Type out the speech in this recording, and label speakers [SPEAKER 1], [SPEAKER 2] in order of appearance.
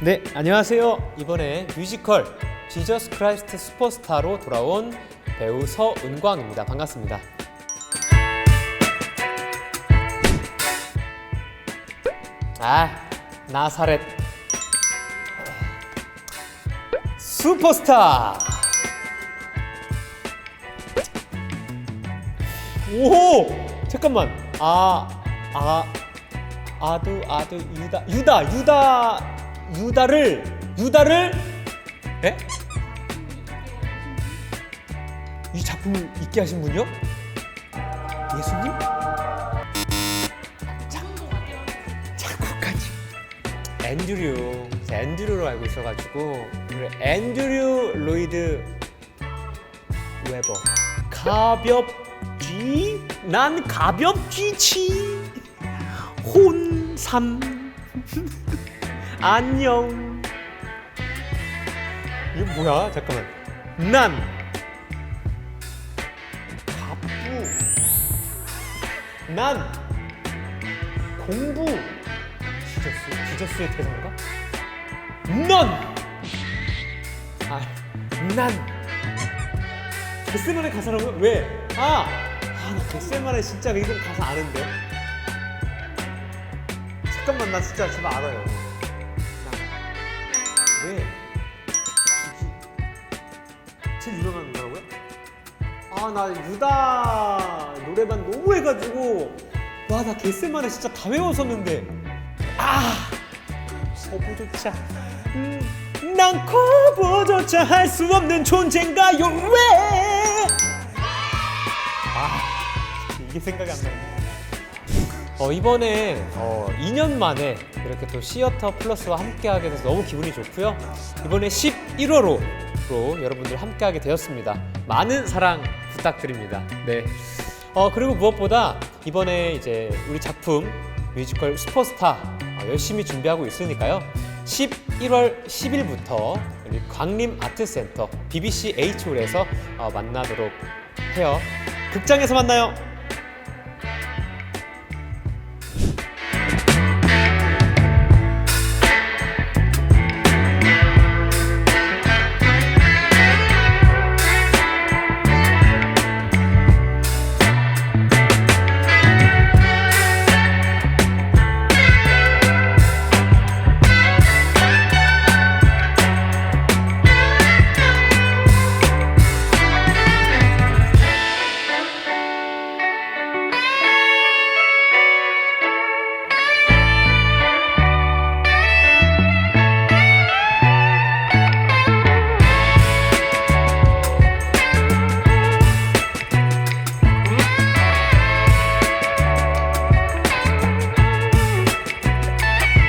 [SPEAKER 1] 네, 안녕하세요. 이번에 뮤지컬 지저스 크라이스트 슈퍼스타로 돌아온 배우 서은광입니다. 반갑습니다. 아, 나사렛 슈퍼스타. 오, 잠깐만. 아, 아, 아두 아두 유다 유다 유다 유다를 유다를 에? 이 작품을 있게 하신 분이요? 예수님? 작, 작곡가님 앤드류 앤드류로 알고 있어가지고 앤드류 로이드 웨버 가볍지 난 가볍지치 혼삼 안녕 이거 뭐야 잠깐만 난 바쁘 난 공부 지저스 지저스의 대상가 넌 아 난 데스만의 가사라고 왜? 아! 아, 나 데스만의 진짜 이건 가사 아는데. 잠깐만, 나 진짜 제발 알아요. 아, 나 유다 노래만 너무 해가지고 와, 나 데스만의 진짜 다 외웠었는데. 아! 거부조차 음, 난 거부조차 할 수 없는 존재인가요 왜? 아 이게 생각이 안 나네. 어 이번에 어 2년 만에 이렇게 또 시어터 플러스와 함께 하게 돼서 너무 기분이 좋고요. 이번에 11월호 로 여러분들 함께하게 되었습니다. 많은 사랑 부탁드립니다. 네. 어 그리고 무엇보다 이번에 이제 우리 작품 뮤지컬 슈퍼스타 어, 열심히 준비하고 있으니까요. 11월 10일부터 우리 광림 아트센터 BBC H홀에서 어, 만나도록 해요. 극장에서 만나요.